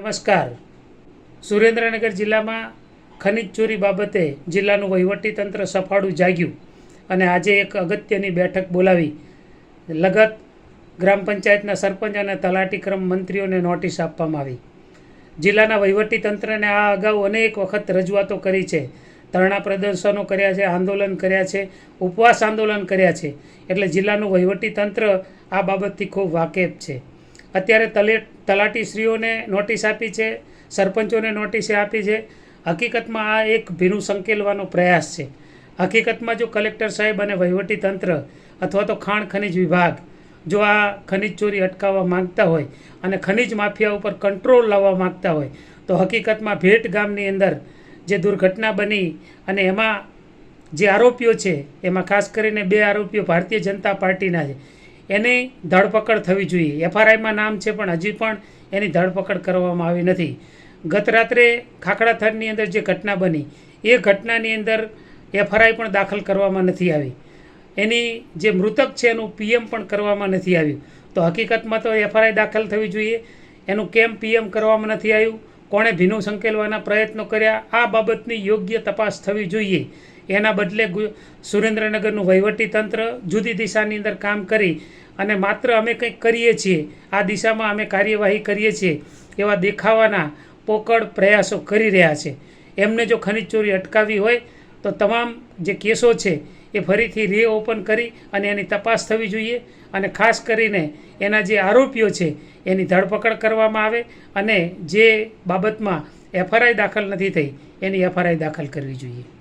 નમસ્કાર. સુરેન્દ્રનગર જિલ્લામાં ખનિજ ચોરી બાબતે જિલ્લાનું વહીવટીતંત્ર સફાળું જાગ્યું અને આજે એક અગત્યની બેઠક બોલાવી. લગત ગ્રામ પંચાયતના સરપંચ અને તલાટીક્રમ મંત્રીઓને નોટિસ આપવામાં આવી. જિલ્લાના વહીવટીતંત્રને આ અગાઉ અનેક વખત રજૂઆતો કરી છે. ધરણા પ્રદર્શનો કર્યા છે, આંદોલન કર્યા છે, ઉપવાસ આંદોલન કર્યા છે. એટલે જિલ્લાનું વહીવટીતંત્ર આ બાબતથી ખૂબ વાકેફ છે. અત્યારે તલે, તલાટીશ્રીઓને નોટિસ આપી છે, સરપંચોને નોટિસે આપી છે. હકીકતમાં આ એક ભીનું સંકેલવાનો પ્રયાસ છે. હકીકતમાં જો કલેક્ટર સાહેબ અને વહીવટીતંત્ર અથવા તો ખાણ ખનિજ વિભાગ જો આ ખનિજ ચોરી અટકાવવા માંગતા હોય અને ખનિજ માફિયા ઉપર કંટ્રોલ લાવવા માંગતા હોય, તો હકીકતમાં ભેટ ગામની અંદર જે દુર્ઘટના બની અને એમાં જે આરોપીઓ છે, એમાં ખાસ કરીને બે આરોપીઓ ભારતીય જનતા પાર્ટીના છે એની ધરપકડ થવી જોઈએ. એફઆરઆઈમાં નામ છે પણ હજી પણ એની ધરપકડ કરવામાં આવી નથી. ગત રાત્રે ખાખડાથરની અંદર જે ઘટના બની, એ ઘટનાની અંદર એફઆરઆઈ પણ દાખલ કરવામાં નથી આવી. એની જે મૃતક છે એનું પીએમ પણ કરવામાં નથી આવ્યું. તો હકીકતમાં તો એફઆરઆઈ દાખલ થવી જોઈએ. એનું કેમ પીએમ કરવામાં નથી આવ્યું? કોણે ભીનું સંકેલવાના પ્રયત્નો કર્યા? આ બાબતની યોગ્ય તપાસ થવી જોઈએ. એના બદલે સુરેન્દ્રનગરનું વહીવટીતંત્ર જુદી દિશાની અંદર કામ કરી અને માત્ર અમે કંઈક કરીએ છીએ, આ દિશામાં અમે કાર્યવાહી કરીએ છીએ એવા દેખાવાના પોકળ પ્રયાસો કરી રહ્યા છે. એમને જો ખનિજ ચોરી અટકાવી હોય તો તમામ જે કેસો છે એ ફરીથી રીઓપન કરી અને એની તપાસ થવી જોઈએ અને ખાસ કરીને એના જે આરોપીઓ છે એની ધરપકડ કરવામાં આવે અને જે બાબતમાં એફઆરઆઈ દાખલ નથી થઈ એની એફઆરઆઈ દાખલ કરવી જોઈએ.